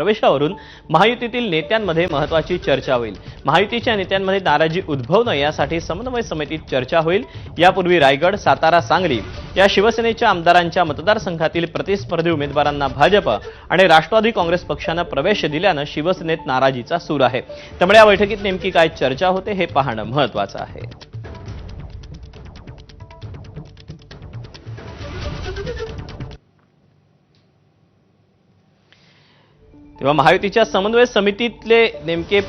प्रवेशावरून महायुतीतील नेत्यांमध्ये महत्वाची चर्चा होईल. महायुतीच्या नेत्यांमध्ये नाराजी उद्भवू नये यासाठी समन्वय समितीत चर्चा होईल. यापूर्वी रायगड सातारा सांगली या शिवसेनेच्या आमदारांच्या मतदारसंघातील प्रतिस्पर्धी उमेदवारांना भाजप आणि राष्ट्रवादी काँग्रेस पक्षानं प्रवेश दिल्यानं शिवसेनेत नाराजीचा सूर आहे. त्यामुळे या बैठकीत नेमकी काय चर्चा होते हे पाहणं महत्वाचं आहे. तेव्हा महायुतीच्या समन्वय समितीतले नेमके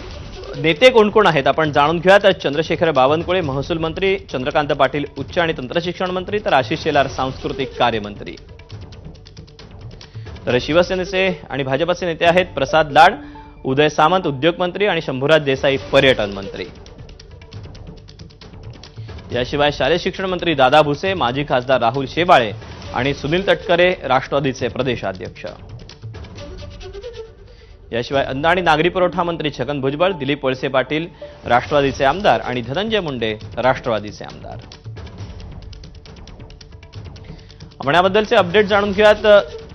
नेते कोण कोण आहेत? आपण जाणून घेऊयात. चंद्रशेखर बावनकुळे महसूल मंत्री चंद्रकांत पाटील उच्च आणि तंत्रशिक्षण मंत्री तर आशिष शेलार सांस्कृतिक कार्यमंत्री. तर शिवसेनेचे आणि भाजपचे नेते आहेत प्रसाद लाड उदय सामंत उद्योगमंत्री आणि शंभूराज देसाई पर्यटन मंत्री. याशिवाय शालेय शिक्षण मंत्री दादा भुसे माजी खासदार राहुल शेवाळे आणि सुनील तटकरे राष्ट्रवादीचे प्रदेशाध्यक्ष. याशिवाय अन्न आणि नागरी पुरवठा मंत्री छगन भुजबळ दिलीप वळसे पाटील राष्ट्रवादीचे आमदार आणि धनंजय मुंडे राष्ट्रवादीचे आमदार. आपण याबद्दलचे अपडेट जाणून घेऊयात.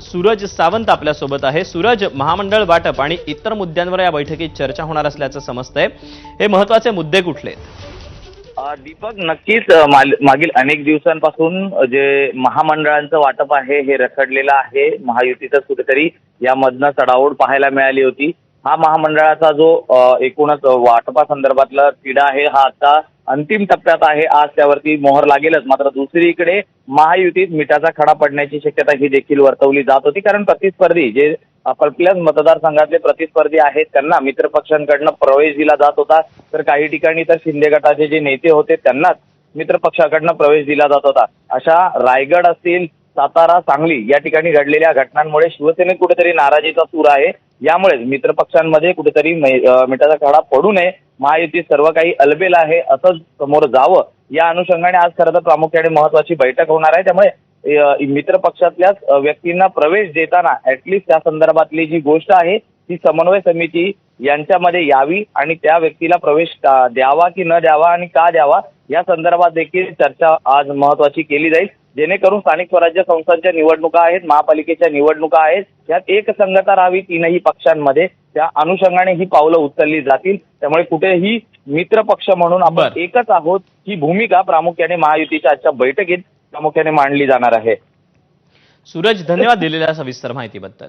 सूरज सावंत आपल्यासोबत आहे. सूरज महामंडळ वाटप आणि इतर मुद्द्यांवर या बैठकीत चर्चा होणार असल्याचं समजतंय. हे महत्त्वाचे मुद्दे कुठले आहेत? दीपक नक्कीच मागील अनेक दिवसांपासून जे महामंडळांचं वाटप आहे हे रखडलेलं आहे. महायुतीचं कुठेतरी यामधनं चढाओढ पाहायला मिळाली होती. हा महामंडळाचा जो एकूणच वाटपासंदर्भातला तिढा आहे हा आता अंतिम टप्प्यात आहे. आज त्यावरती मोहर लागेलच. मात्र दुसरीकडे महायुतीत मिठाचा खडा पडण्याची शक्यता ही देखील वर्तवली जात होती. कारण प्रतिस्पर्धी जे आपल्याच मतदारसंघातले प्रतिस्पर्धी आहेत. त्यांना मित्र पक्षांकडनं प्रवेश दिला जात होता. तर काही ठिकाणी तर शिंदे गटाचे जे नेते होते त्यांनाच मित्र पक्षाकडनं प्रवेश दिला जात होता. अशा रायगड असतील सातारा सांगली या ठिकाणी घडलेल्या घटनांमुळे शिवसेनेत कुठेतरी नाराजीचा सूर आहे. यामुळेच मित्र पक्षांमध्ये कुठेतरी मिठाचा खडा पडू नये. महायुती सर्व काही अलबेल आहे असंच समोर जावं. या अनुषंगाने आज खरं तर प्रामुख्याने महत्वाची बैठक होणार आहे. त्यामुळे मित्र पक्षातल्याच अ, व्यक्तींना प्रवेश देताना ऍटलिस्ट त्या संदर्भातली जी गोष्ट आहे ती समन्वय समिती यांच्यामध्ये यावी आणि त्या व्यक्तीला प्रवेश द्यावा की न द्यावा आणि का द्यावा या संदर्भात देखील चर्चा आज महत्वाची केली जाईल. जेणेकरून स्थानिक स्वराज्य संस्थांच्या निवडणुका आहेत महापालिकेच्या निवडणुका आहेत यात एक संगता राहावी तीनही पक्षांमध्ये. त्या अनुषंगाने ही पावलं उचलली जातील. त्यामुळे कुठेही मित्र पक्ष म्हणून आपण. एकच आहोत ही भूमिका प्रामुख्याने महायुतीच्या आजच्या बैठकीत प्रामुख्याने मांडली जाणार आहे. सूरज धन्यवाद दिलेल्या सविस्तर माहितीबद्दल.